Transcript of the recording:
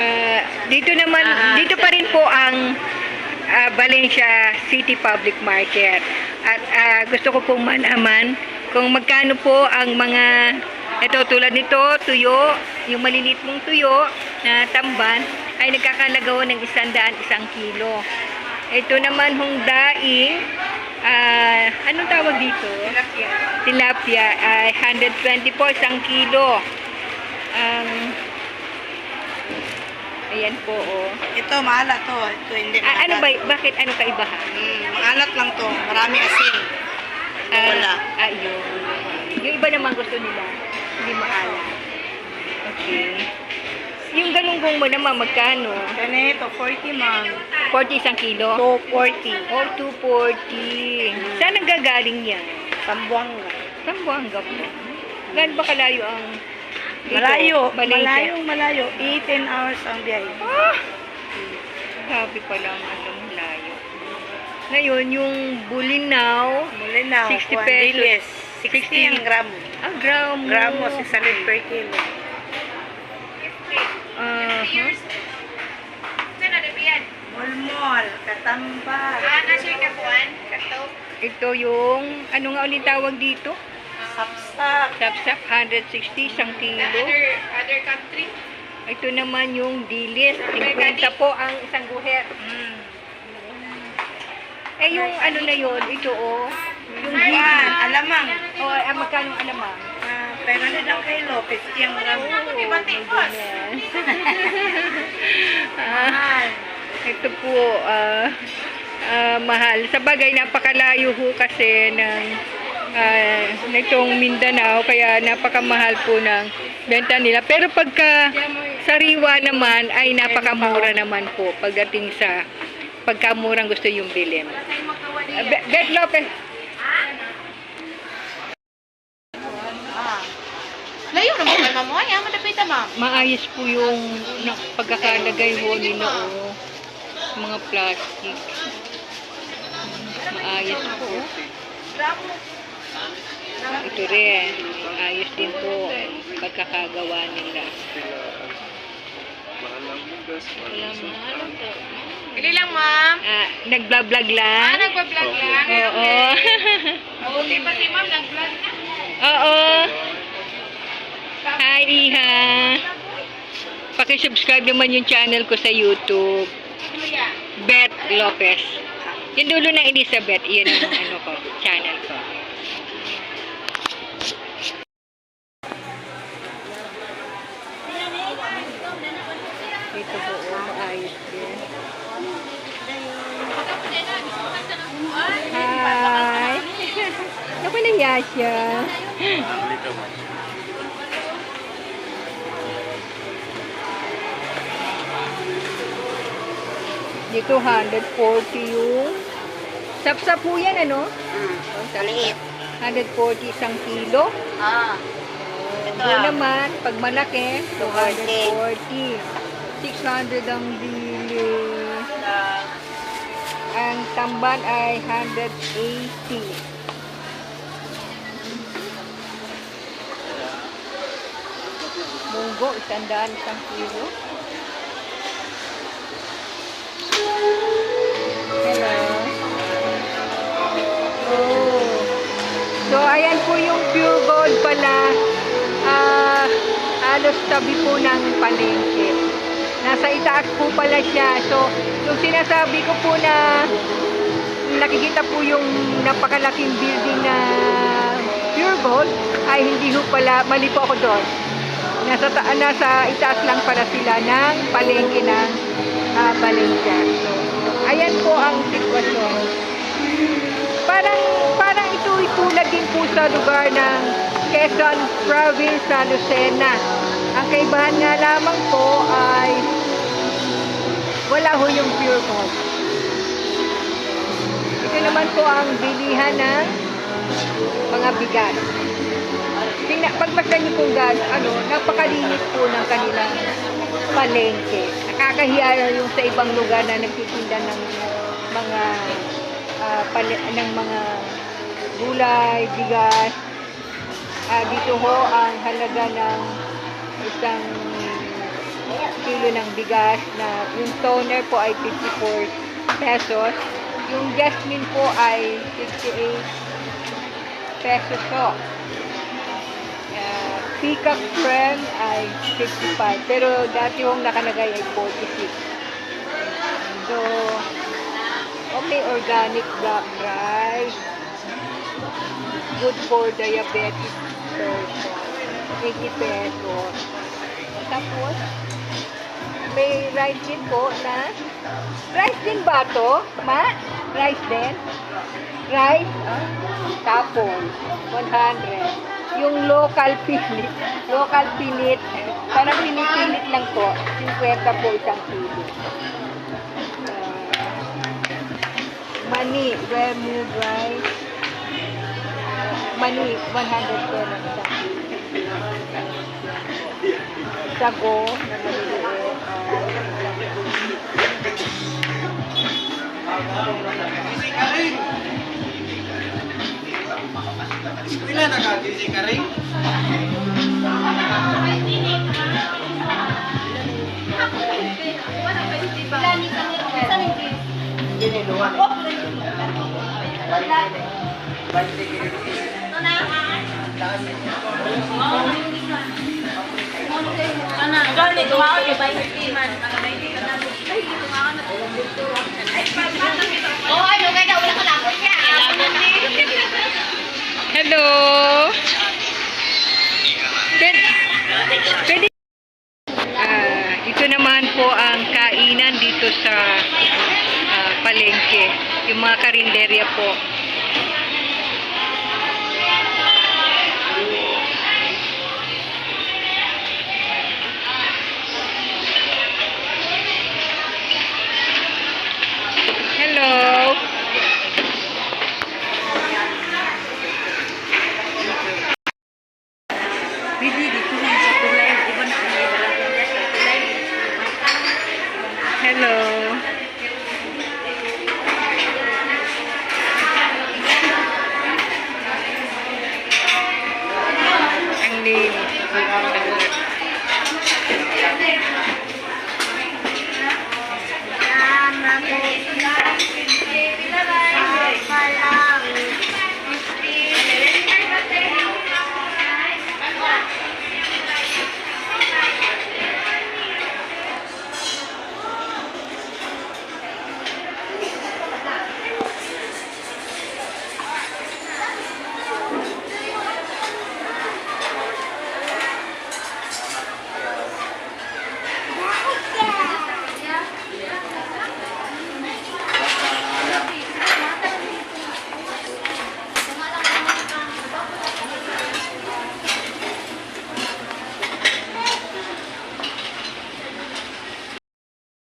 Ah, dito naman, Aha. dito pa rin po ang ah, Valencia City Public Market. At ah, gusto ko pong malaman kung magkano po ang mga ito tulad nito, tuyo, yung maliliit mong tuyo na tamban ay nagkakalagaw ng isandaan isang kilo. Ito naman hong daing, ah, anong tawag dito? Tilapia. Tilapia ay 120 po isang kilo. Ang Ayan po, oh. Ito, maalat to. Ito, hindi Ah, ano ba, bakit ano kaibahan? Mm, maalat lang to. Marami asin. Ah, wala. Ah, yun. Yung iba naman gusto nila, hindi maalat. Okay. Yung galunggong mo naman, magkano? Ganito, 40 ma'am. 40 isang kilo? 240. Oh, 240. Saan ang gagaling yan? Sambuanga. Sambuanga po. Gaano ba kalayo ang... Malayo. Malaysia? Malayo, malayo. 18 hours ang biyahe. Ah! Grabe pala ang ano, malayo. Ngayon, yung bulinaw, Muli na. 60 kuwan, pesos. dilis. 16 16 gramo. ah, gramo. Gramo, 600 per kilo. Aha. Mulmol, katamba. Ito yung, ano nga ulit tawag dito? Sapsap. Sapsap, 160 isang kilo. other country. Ito naman yung dilis, 50 po ang isang guhet. Mm. Eh, yung ano na yun, ito oh. Yung Yan, dilis. alamang. O, oh, ah, magkano ang alamang? Ah, pero na lang kilo, 50 ang gramo. Oh, my goodness. ah, Mahal. ito po, ah, ah, mahal. Sa bagay, napakalayo ho kasi ng ah, nitong Mindanao, kaya napakamahal po ng benta nila. Pero pagka sariwa naman, ay napakamura naman po pagdating sa pagkamurang gusto yung bilhin. Ah, Be- Bet Lopez, Ah. Layo naman kay mamo. Ay, ama dapita ma'am. maayos po yung na, pagkakalagay ho nila oh, mga plastic. Maayos po. oh. Ito rin. Ayos din po pagkakagawa nila. Ili lang ma'am. Ah, nagblog-vlog Ah, lang? nagpa-vlog lang. Oo. Mabuti pa si ma'am, nag-vlog na. Oo. Hi, Iha. Pakisubscribe naman yung channel ko sa YouTube. Ano? Beth Lopez. Yung dulo ng Elizabeth, yun ang ano ko, channel ko. Dito po, oh, maayos din. Hi! Ako na Yasha. Dito 140 yung sapsap po yan ano? Mm. Maliit. 140 isang kilo. Ah. Ito Ito ah. naman, pag malaki, 240. 600 ang bili. Ang tamban ay 180. Munggo, isandaan isang kilo. Hello. Oh. So, ayan po yung pure gold pala. Ah, halos tabi po ng palengke. Nasa itaas po pala siya. So, yung sinasabi ko po na nakikita po yung napakalaking building na pure gold ay hindi ho pala, mali po ako doon. Nasa, ta- nasa itaas lang pala sila ng palengke ng uh, Valencia. So, ayan po ang sitwasyon. Parang, parang ito ay tulad din po sa lugar ng Quezon Province sa Lucena. Ang kaibahan nga lamang po ay wala ho yung pure gold. Ito naman po ang bilihan ng mga bigas. Pagmasdan niyo kung gaano, ano, napakalinis po ng kanilang palengke. Nakakahiya yung sa ibang lugar na nagtitinda ng mga ah, pali- ng mga gulay, bigas. Ah, dito ho ang halaga ng isang kilo ng bigas na yung toner po ay 54 pesos. Yung jasmine po ay 68 pesos po. Uh, peacock friend ay 55. Pero dati yung nakalagay ay 46. So, okay, organic black rice. Good for diabetic person. 80 pesos. Tapos, may rice din po na rice din ba to? Ma? Rice din? Rice? Ah, tapon. 100. Yung local pilit. Local pilit. Parang pinipilit lang po. 50 po isang. Ah, mani. Vermouth rice. Mani. 100 po lang isang kilo. Sago na maliliit. Pila na ka, Gisi ka rin? Giniluwan eh. Oh, ano kaya wala ka lang niya. Hello! Pwede, Ah, ito naman po ang kainan dito sa ah, palengke. Yung mga karinderya po. Hello.